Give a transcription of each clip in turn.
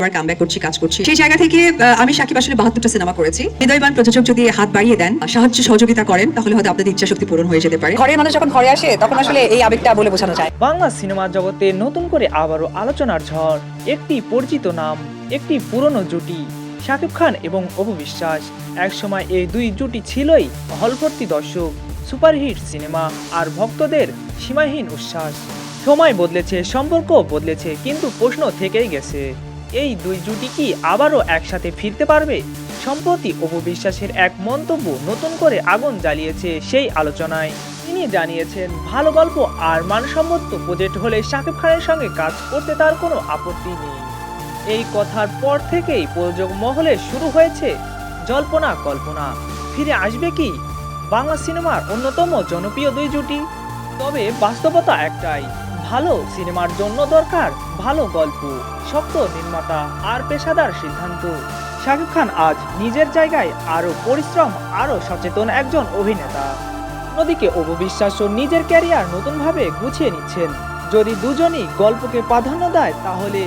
আবার কামব্যাক করছি, কাজ করছি। সেই জায়গা থেকে আমি সাকিব আসলে বাহাত্তরটা সিনেমা করেছি। হৃদয়বান প্রযোজক যদি হাত বাড়িয়ে দেন, সাহায্য সহযোগিতা করেন, তাহলে হয়তো আপনাদের ইচ্ছা শক্তি পূরণ হয়ে যেতে পারে। মানুষ যখন ঘরে আসে, তখন আসলে এই আবেগটা বলে বোঝানো যায়। বাংলা সিনেমা জগতে নতুন করে আবারও আলোচনার ঝড়। একটি পরিচিত নাম, একটি পুরনো জুটি। শাকিব খান এবং বিশ্বাস একসময় এই দুই জুটি ছিলই হলভর্তি দর্শক, সুপারহিট সিনেমা আর ভক্তদের সীমাহীন উচ্ছ্বাস। সময় বদলেছে সম্পর্ক বদলেছে, কিন্তু প্রশ্ন থেকেই গেছে। এই দুই জুটি কি আবারও একসাথে ফিরতে পারবে? সম্প্রতি অপু বিশ্বাসের এক মন্তব্য নতুন করে আগুন জ্বালিয়েছে সেই আলোচনায়। তিনি জানিয়েছেন, ভালো গল্প আর মানসম্মত প্রজেক্ট হলে শাকিব খানের সঙ্গে কাজ করতে তার কোনো আপত্তি নেই। এই কথার পর থেকেই প্রযোজক মহলে শুরু হয়েছে জল্পনা কল্পনা। ফিরে আসবে কি? বাংলা সিনেমার অন্যতম জনপ্রিয় দুই জুটি? তবে বাস্তবতা একটাই ভালো সিনেমার জন্য দরকার ভালো গল্প, শক্ত নির্মাতা আর পেশাদার সিদ্ধান্ত। শাকিব খান আজ নিজের জায়গায় আরও পরিশ্রম, আরও সচেতন একজন অভিনেতা। অন্যদিকে অপু বিশ্বাসও নিজের ক্যারিয়ার নতুনভাবে গুছিয়ে নিচ্ছেন। যদি দুজনই গল্পকে প্রাধান্য দেয়, তাহলে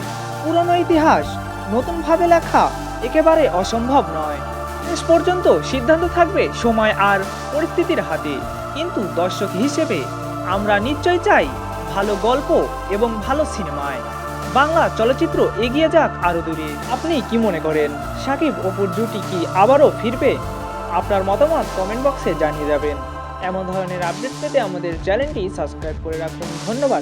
পুরনো ইতিহাস, নতুনভাবে লেখা একেবারে অসম্ভব নয়। শেষ পর্যন্ত সিদ্ধান্ত থাকবে সময় আর পরিস্থিতির হাতে। কিন্তু দর্শক হিসেবে আমরা নিশ্চয় চাই ভালো গল্প এবং ভালো সিনেমায়। বাংলা চলচ্চিত্র এগিয়ে যাক আরও দূরে। আপনি কি মনে করেন, সাকিব অপুর জুটি কি আবারও ফিরবে? আপনার মতামত কমেন্ট বক্সে জানিয়ে যাবেন। এমন ধরনের আপডেট পেতে আমাদের চ্যানেলটি সাবস্ক্রাইব করে রাখুন। ধন্যবাদ।